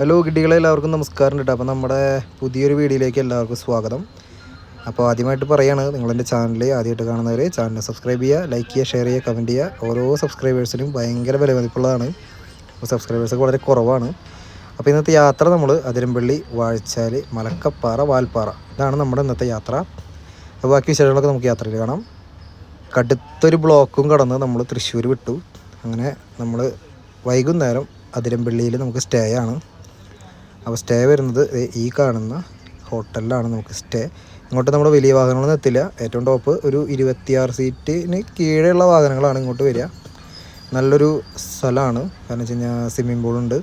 Hello കിട്ടികളെ എല്ലാവർക്കും നമസ്കാരം കേട്ടോ. അപ്പോൾ നമ്മുടെ പുതിയൊരു വീഡിയോയിലേക്ക് എല്ലാവർക്കും സ്വാഗതം. അപ്പോൾ ആദ്യമായിട്ട് പറയാണ് നിങ്ങളെന്റെ ചാനൽ ആദ്യമായിട്ട് കാണുന്നവർ ചാനൽ സബ്സ്ക്രൈബ് ചെയ്യുക ലൈക്ക് ചെയ്യുക ഷെയർ ചെയ്യുക കമന്റ് ചെയ്യുക. ഓരോ സബ്സ്ക്രൈബേഴ്സിനും ഭയങ്കര വിലമതിപ്പുള്ളതാണ് അപ്പോൾ സബ്സ്ക്രൈബേഴ്സൊക്കെ വളരെ കുറവാണ്. അപ്പോൾ ഇന്നത്തെ യാത്ര നമ്മൾ അതിരമ്പള്ളി വാഴച്ചാൽ മലക്കപ്പാറ വാൽപ്പാറ. ഇതാണ് നമ്മുടെ ഇന്നത്തെ യാത്ര. ബാക്കി വിശേഷങ്ങളൊക്കെ നമുക്ക് യാത്രയിൽ കാണാം. കടുത്തൊരു ബ്ലോക്കും കടന്ന് നമ്മൾ തൃശ്ശൂർ വിട്ടു. അങ്ങനെ നമ്മൾ വൈകുന്നേരം അതിരമ്പള്ളിയിൽ നമുക്ക് സ്റ്റേ ആണ്. അപ്പോൾ സ്റ്റേ വരുന്നത് ഈ കാണുന്ന ഹോട്ടലിലാണ് നമുക്ക് സ്റ്റേ. ഇങ്ങോട്ട് നമ്മുടെ വലിയ വാഹനങ്ങളൊന്നും എത്തില്ല. ഏറ്റവും ടോപ്പ് ഒരു ഇരുപത്തിയാറ് സീറ്റിന് കീഴെയുള്ള വാഹനങ്ങളാണ് ഇങ്ങോട്ട് വരിക. നല്ലൊരു സ്ഥലമാണ്. കാരണം വെച്ച് കഴിഞ്ഞാൽ സ്വിമ്മിംഗ് പൂളുണ്ട്.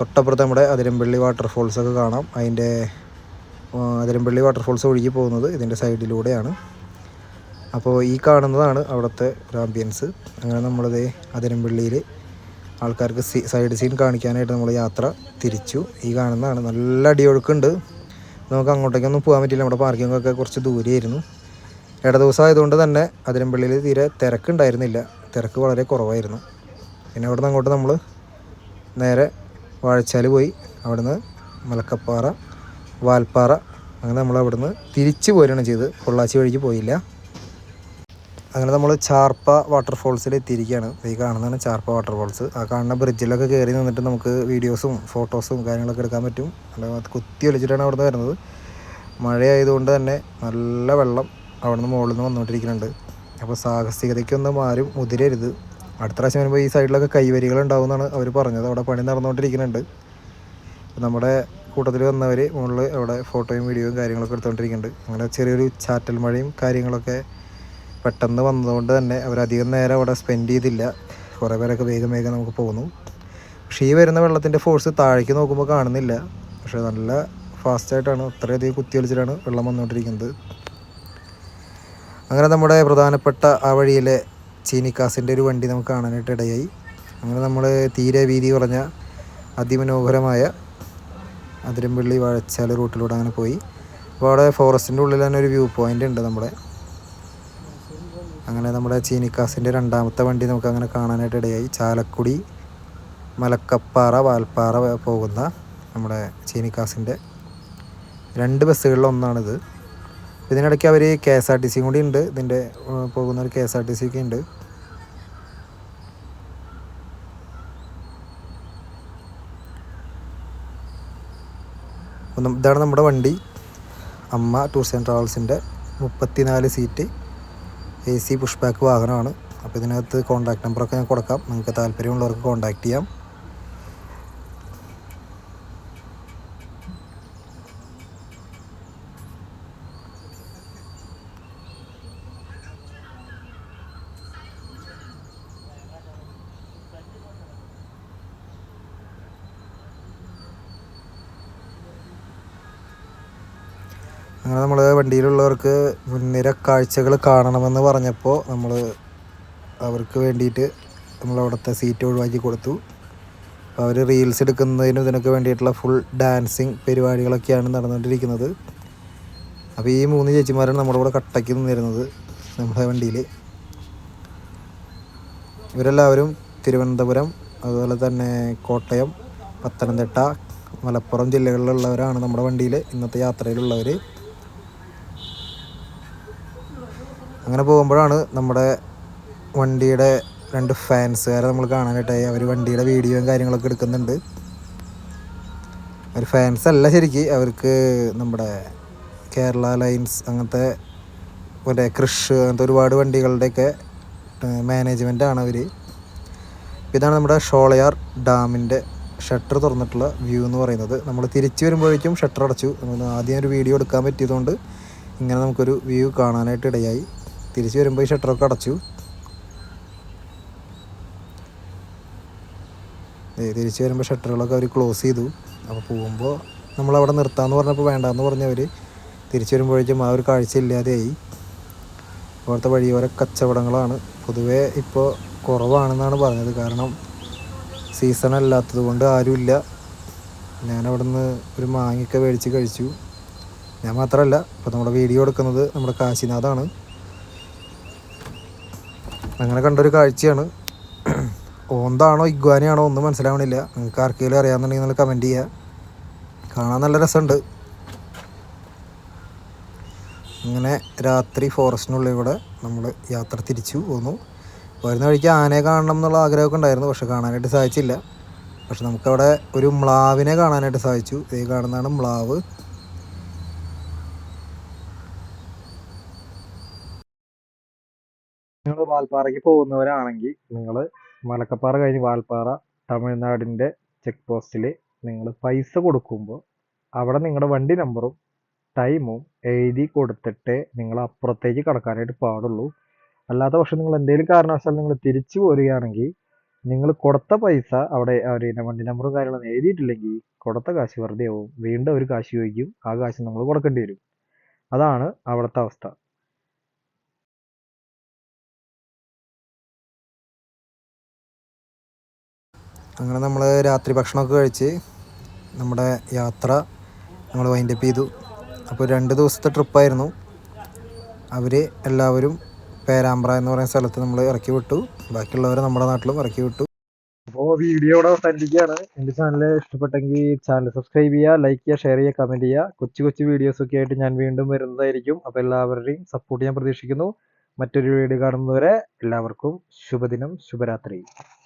തൊട്ടപ്പുറത്ത് നമ്മുടെ അതിരമ്പള്ളി വാട്ടർഫോൾസ് ഒക്കെ കാണാം. അതിന്റെ അതിരമ്പള്ളി വാട്ടർഫോൾസ് ഒഴുകി പോകുന്നത് ഇതിന്റെ സൈഡിലൂടെയാണ്. അപ്പോൾ ഈ കാണുന്നതാണ് അവിടുത്തെ ഒരു ആംബിയൻസ് അങ്ങനെ നമ്മളത് അതിരമ്പള്ളിയിൽ ആൾക്കാർക്ക് സൈഡ് സീൻ കാണിക്കാനായിട്ട് നമ്മൾ യാത്ര തിരിച്ചു. ഈ കാണുന്നതാണ് നല്ല അടിയൊഴുക്കുണ്ട്. നമുക്ക് അങ്ങോട്ടേക്കൊന്നും പോകാൻ പറ്റില്ല. നമ്മുടെ പാർക്കിങ്ങൊക്കെ കുറച്ച് ദൂരെയായിരുന്നു. ഇട ദിവസം ആയതുകൊണ്ട് തന്നെ അതിരമ്പള്ളിയിൽ തീരെ തിരക്കുണ്ടായിരുന്നില്ല. തിരക്ക് വളരെ കുറവായിരുന്നു. പിന്നെ അവിടെ നിന്ന് അങ്ങോട്ട് നമ്മൾ നേരെ വാഴച്ചാൽ പോയി. അവിടുന്ന് മലക്കപ്പാറ വാൽപ്പാറ അങ്ങനെ നമ്മൾ അവിടുന്ന് തിരിച്ചു പോരുകയാണ് ചെയ്ത് പൊള്ളാച്ചി വഴിക്ക് പോയില്ല. അങ്ങനെ നമ്മൾ ചാർപ്പ വാട്ടർഫോൾസിൽ എത്തിയിരിക്കുകയാണ്. ഈ കാണുന്നതാണ് ചാർപ്പ വാട്ടർഫോൾസ് ആ കാണുന്ന ബ്രിഡ്ജിലൊക്കെ കയറി നിന്നിട്ട് നമുക്ക് വീഡിയോസും ഫോട്ടോസും കാര്യങ്ങളൊക്കെ എടുക്കാൻ പറ്റും. അല്ല അത് കുത്തി ഒലിച്ചിട്ടാണ് അവിടുന്ന് വരുന്നത്. മഴയായതുകൊണ്ട് തന്നെ നല്ല വെള്ളം അവിടുന്ന് മുകളിൽ നിന്ന് വന്നുകൊണ്ടിരിക്കുന്നുണ്ട്. അപ്പോൾ സാഹസികതയ്ക്കൊന്നും ആരും മുതിരരുത്. അടുത്ത പ്രാവശ്യം വരുമ്പോൾ ഈ സൈഡിലൊക്കെ കൈവരികൾ ഉണ്ടാവും എന്നാണ് അവർ പറഞ്ഞത്. അവിടെ പണി നടന്നുകൊണ്ടിരിക്കുന്നുണ്ട്. നമ്മുടെ കൂട്ടത്തിൽ വന്നവർ മുകളിൽ അവിടെ ഫോട്ടോയും വീഡിയോയും കാര്യങ്ങളൊക്കെ എടുത്തുകൊണ്ടിരിക്കുന്നുണ്ട്. അങ്ങനെ ചെറിയൊരു ചാറ്റൽ മഴയും കാര്യങ്ങളൊക്കെ പെട്ടെന്ന് വന്നതുകൊണ്ട് തന്നെ അവരധികം നേരം അവിടെ സ്പെൻഡ് ചെയ്തില്ല. കുറേ പേരൊക്കെ വേഗം വേഗം നമുക്ക് പോന്നു. പക്ഷേ ഈ വരുന്ന വെള്ളത്തിന്റെ ഫോഴ്സ് താഴേക്ക് നോക്കുമ്പോൾ കാണുന്നില്ല. പക്ഷേ നല്ല ഫാസ്റ്റായിട്ടാണ് അത്രയധികം കുത്തി ഒലിച്ചിട്ടാണ് വെള്ളം വന്നുകൊണ്ടിരിക്കുന്നത്. അങ്ങനെ നമ്മുടെ പ്രധാനപ്പെട്ട ആ വഴിയിലെ ചീനിക്കാസിന്റെ ഒരു വണ്ടി നമുക്ക് കാണാനായിട്ട് ഇടയായി. അങ്ങനെ നമ്മൾ തീരെ വീതി കുറഞ്ഞ അതിമനോഹരമായ അതിരമ്പള്ളി വാഴച്ചാൽ റൂട്ടിലൂടെ അങ്ങനെ പോയി. അപ്പോൾ അവിടെ ഫോറസ്റ്റിന്റെ ഉള്ളിൽ തന്നെ ഒരു വ്യൂ പോയിന്റ് ഉണ്ട് നമ്മുടെ. അങ്ങനെ നമ്മുടെ ചീനിക്കാസിന്റെ രണ്ടാമത്തെ വണ്ടി നമുക്ക് അങ്ങനെ കാണാനായിട്ട് ഇടയായി ചാലക്കുടി മലക്കപ്പാറ വാൽപ്പാറ പോകുന്ന നമ്മുടെ ചീനിക്കാസിന്റെ രണ്ട് ബസ്സുകളിൽ ഒന്നാണിത്. ഇതിനിടയ്ക്ക് അവർ കെ എസ് ആർ ടി സിയും കൂടി ഉണ്ട്. ഇതിന്റെ പോകുന്ന ഒരു കെ എസ് ആർ ടി സിയൊക്കെ ഉണ്ട്. ഇതാണ് നമ്മുടെ വണ്ടി. അമ്മ ടൂർസ് ആൻഡ് ട്രാവൽസിന്റെ മുപ്പത്തിനാല് സീറ്റ്. എ സി പുഷ്പാക്ക് വാഹനമാണ്. അപ്പോൾ ഇതിനകത്ത് കോൺടാക്ട് നമ്പറൊക്കെ ഞാൻ കൊടുക്കാം. നിങ്ങൾക്ക് താല്പര്യമുള്ളവർക്ക് കോൺടാക്ട് ചെയ്യാം. അങ്ങനെ നമ്മൾ വണ്ടിയിലുള്ളവർക്ക് മുൻനിര കാഴ്ചകൾ കാണണമെന്ന് പറഞ്ഞപ്പോൾ നമ്മൾ അവർക്ക് വേണ്ടിയിട്ട് നമ്മൾ അവിടുത്തെ സീറ്റ് ഒഴിവാക്കി കൊടുത്തു. അവർ റീൽസ് എടുക്കുന്നതിനും ഇതിനൊക്കെ വേണ്ടിയിട്ടുള്ള ഫുൾ ഡാൻസിങ് പരിപാടികളൊക്കെയാണ് നടന്നുകൊണ്ടിരിക്കുന്നത്. അപ്പോൾ ഈ മൂന്ന് ചേച്ചിമാരാണ് നമ്മുടെ കൂടെ കട്ടയ്ക്ക് നിന്നിരുന്നത് നമ്മുടെ വണ്ടിയിൽ ഇവരെല്ലാവരും തിരുവനന്തപുരം അതുപോലെ തന്നെ കോട്ടയം പത്തനംതിട്ട മലപ്പുറം ജില്ലകളിലുള്ളവരാണ് നമ്മുടെ വണ്ടിയിൽ ഇന്നത്തെ യാത്രയിലുള്ളവർ അങ്ങനെ പോകുമ്പോഴാണ് നമ്മുടെ വണ്ടിയുടെ രണ്ട് ഫാൻസുകാരെ നമ്മൾ കാണാനായിട്ടായി. അവർ വണ്ടിയുടെ വീഡിയോയും കാര്യങ്ങളൊക്കെ എടുക്കുന്നുണ്ട്. അവർ ഫാൻസ് അല്ല ശരിക്ക്. അവർക്ക് നമ്മുടെ കേരള ലൈൻസ് അങ്ങനത്തെ മറ്റേ കൃഷ് അങ്ങനത്തെ ഒരുപാട് വണ്ടികളുടെയൊക്കെ മാനേജ്മെന്റാണ് അവർ ഇതാണ് നമ്മുടെ ഷോളയാർ ഡാമിന്റെ ഷട്ടർ തുറന്നിട്ടുള്ള വ്യൂ എന്ന് പറയുന്നത്. നമ്മൾ തിരിച്ചു വരുമ്പോഴേക്കും ഷട്ടർ അടച്ചു. ആദ്യം ഒരു വീഡിയോ എടുക്കാൻ പറ്റിയതുകൊണ്ട് ഇങ്ങനെ നമുക്കൊരു വ്യൂ കാണാനായിട്ട് ഇടയായി. തിരിച്ചു വരുമ്പോൾ ഈ ഷട്ടറൊക്കെ അടച്ചു. തിരിച്ചു വരുമ്പോൾ ഷട്ടറുകളൊക്കെ അവർ ക്ലോസ് ചെയ്തു. അപ്പോൾ പോകുമ്പോൾ നമ്മളവിടെ നിർത്താമെന്ന് പറഞ്ഞപ്പോൾ വേണ്ടാന്ന് പറഞ്ഞവർ തിരിച്ചു വരുമ്പോഴേക്കും ആ ഒരു കാഴ്ച ഇല്ലാതെയായി. ഇപ്പോഴത്തെ വഴിയോര കച്ചവടങ്ങളാണ്. പൊതുവേ ഇപ്പോൾ കുറവാണെന്നാണ് പറഞ്ഞത്. കാരണം സീസൺ അല്ലാത്തത് കൊണ്ട് ആരുമില്ല. ഞാൻ അവിടുന്ന് ഒരു മാങ്ങയൊക്കെ മേടിച്ച് കഴിച്ചു. ഞാൻ മാത്രമല്ല ഇപ്പോൾ നമ്മുടെ വീഡിയോ എടുക്കുന്നത് നമ്മുടെ കാശിനാഥാണ്. അങ്ങനെ കണ്ടൊരു കാഴ്ചയാണ്. ഓന്താണോ ഇഗ്വാനിയാണോ ഒന്നും മനസ്സിലാവണില്ല. നിങ്ങൾക്ക് ആർക്കെങ്കിലും അറിയാമെന്നുണ്ടെങ്കിൽ നിങ്ങൾ കമന്റ് ചെയ്യുക കാണാൻ നല്ല രസമുണ്ട്. അങ്ങനെ രാത്രി ഫോറസ്റ്റിനുള്ളിൽ കൂടെ നമ്മൾ യാത്ര തിരിച്ചു പോന്നു. വരുന്ന വഴിക്ക് ആനയെ കാണണം എന്നുള്ള ആഗ്രഹമൊക്കെ ഉണ്ടായിരുന്നു പക്ഷെ കാണാനായിട്ട് സാധിച്ചില്ല. പക്ഷെ നമുക്കവിടെ ഒരു മ്ലാവിനെ കാണാനായിട്ട് സാധിച്ചു. ഇത് കാണുന്നതാണ് മ്ലാവ് നിങ്ങൾ വാൽപ്പാറയ്ക്ക് പോകുന്നവരാണെങ്കിൽ നിങ്ങൾ മലക്കപ്പാറ കഴിഞ്ഞ് വാൽപ്പാറ തമിഴ്നാടിന്റെ ചെക്ക് പോസ്റ്റിൽ നിങ്ങൾ പൈസ കൊടുക്കുമ്പോൾ അവിടെ നിങ്ങളുടെ വണ്ടി നമ്പറും ടൈമും എഴുതി കൊടുത്തിട്ടേ നിങ്ങൾ അപ്പുറത്തേക്ക് കടക്കാനായിട്ട് പാടുള്ളൂ. അല്ലാത്ത പക്ഷെ നിങ്ങൾ എന്തെങ്കിലും കാരണവശാൽ നിങ്ങൾ തിരിച്ചു പോരുകയാണെങ്കിൽ നിങ്ങൾ കൊടുത്ത പൈസ അവിടെ അവർ വണ്ടി നമ്പറും കാര്യങ്ങളൊന്നും എഴുതിയിട്ടില്ലെങ്കിൽ കൊടുത്ത കാശ് വെറുതെ ആവും വീണ്ടും ഒരു കാശ് ചോദിക്കും. ആ കാശ് നമ്മൾ കൊടുക്കേണ്ടി വരും. അതാണ് അവിടുത്തെ അവസ്ഥ. അങ്ങനെ നമ്മൾ രാത്രി ഭക്ഷണമൊക്കെ കഴിച്ച് നമ്മുടെ യാത്ര നമ്മൾ വൈൻഡപ്പ് ചെയ്തു. അപ്പോൾ രണ്ട് ദിവസത്തെ ട്രിപ്പായിരുന്നു അവർ എല്ലാവരും പേരാമ്പ്ര എന്ന് പറയുന്ന സ്ഥലത്ത് നമ്മൾ ഇറക്കി വിട്ടു. ബാക്കിയുള്ളവരെ നമ്മുടെ നാട്ടിലും ഇറക്കി വിട്ടു. അപ്പോൾ വീഡിയോ ഇവിടെ അവസാനിപ്പിക്കുകയാണ്. എന്റെ ചാനൽ ഇഷ്ടപ്പെട്ടെങ്കിൽ ചാനൽ സബ്സ്ക്രൈബ് ചെയ്യുക ലൈക്ക് ചെയ്യുക ഷെയർ ചെയ്യുക കമന്റ് ചെയ്യുക. കൊച്ചു കൊച്ചു വീഡിയോസൊക്കെ ആയിട്ട് ഞാൻ വീണ്ടും വരുന്നതായിരിക്കും. അപ്പോൾ എല്ലാവരുടെയും സപ്പോർട്ട് ഞാൻ പ്രതീക്ഷിക്കുന്നു. മറ്റൊരു വീഡിയോ കാണുന്നവരെ എല്ലാവർക്കും ശുഭദിനം ശുഭരാത്രി.